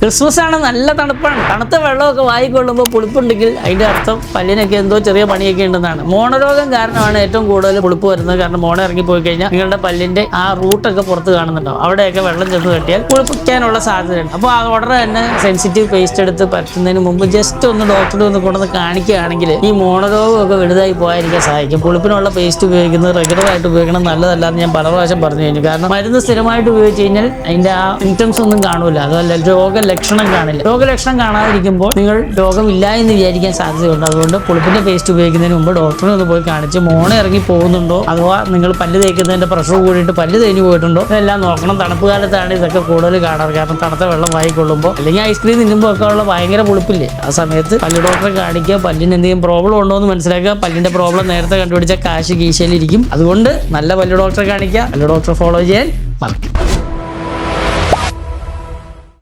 Christmas ആണ് നല്ല തണുപ്പാണ്. തണുത്ത വെള്ളമൊക്കെ വായിക്കൊള്ളുമ്പോൾ പുളിപ്പുണ്ടെങ്കിൽ അതിന്റെ അർത്ഥം പല്ലിനൊക്കെ എന്തോ ചെറിയ പണിയൊക്കെ ഉണ്ടെന്നാണ്. മോണരോഗം കാരണമാണ് ഏറ്റവും കൂടുതൽ പുളിപ്പ് വരുന്നത്. കാരണം മോണ ഇറങ്ങി പോയി കഴിഞ്ഞാൽ നിങ്ങളുടെ പല്ലിന്റെ ആ റൂട്ടൊക്കെ പുറത്ത് കാണുന്നുണ്ടാവും. അവിടെയൊക്കെ വെള്ളം ചെന്ന് കെട്ടിയാൽ പുളിപ്പിക്കാനുള്ള സാധ്യതയുണ്ട്. അപ്പോൾ ആ ഉടനെ തന്നെ സെൻസിറ്റീവ് പേസ്റ്റ് എടുത്ത് പറ്റുന്നതിന് മുമ്പ് ജസ്റ്റ് ഒന്ന് ഡോക്ടറെ ഒന്ന് കൊണ്ടുവന്ന് കാണിക്കുകയാണെങ്കിൽ ഈ മോണരോഗമൊക്കെ വലുതായി പോകാതിരിക്കാൻ സഹായിക്കും. പുളിപ്പിനുള്ള പേസ്റ്റ് ഉപയോഗിക്കുന്നത് റെഗുലറായിട്ട് ഉപയോഗിക്കണം. നല്ലതല്ലാന്ന് ഞാൻ പല പ്രാവശ്യം പറഞ്ഞു കഴിഞ്ഞു. കാരണം മരുന്ന് സ്ഥിരമായിട്ട് ഉപയോഗിച്ച് കഴിഞ്ഞാൽ അതിന്റെ ആ സിംറ്റംസ് ഒന്നും കാണൂല. അതല്ല രോഗലക്ഷണം കാണില്ല. രോഗലക്ഷണം കാണാതിരിക്കുമ്പോൾ നിങ്ങൾ രോഗമില്ല എന്ന് വിചാരിക്കാൻ സാധ്യതയുണ്ട്. അതുകൊണ്ട് പുളിപ്പിന്റെ പേസ്റ്റ് ഉപയോഗിക്കുന്നതിന് മുമ്പ് ഡോക്ടറെ ഒന്ന് പോയി കാണിച്ച് മോണ ഇറങ്ങി പോകുന്നുണ്ടോ? അഥവാ നിങ്ങൾ പല്ല് തേക്കുന്നതിന്റെ പ്രഷർ കൂടിയിട്ട് പല്ല് തേഞ്ഞു പോയിട്ടുണ്ടോ? ഇതെല്ലാം നോക്കണം. തണുപ്പ് കാലത്താണ് ഇതൊക്കെ കൂടുതൽ കാണാറ്. കാരണം തണുത്ത വെള്ളം വായിക്കൊള്ളുമ്പോൾ അല്ലെങ്കിൽ ഐസ്ക്രീം തിന്നുമ്പോൾ ഒക്കെ ഉള്ള ഭയങ്കര പുളിപ്പില്ലേ? ആ സമയത്ത് പല്ല് ഡോക്ടറെ കാണിക്കുക. പല്ലിന് എന്തെങ്കിലും പ്രോബ്ലം ഉണ്ടോ എന്ന് മനസ്സിലാക്കുക. പല്ലിന്റെ പ്രോബ്ലം നേരത്തെ കണ്ടുപിടിച്ച കാശ് കീശയിലിരിക്കും. അതുകൊണ്ട് നല്ല പല്ല് ഡോക്ടറെ കാണിക്കുക. പല്ല് ഡോക്ടറെ ഫോളോ ചെയ്യാൻ മറക്കും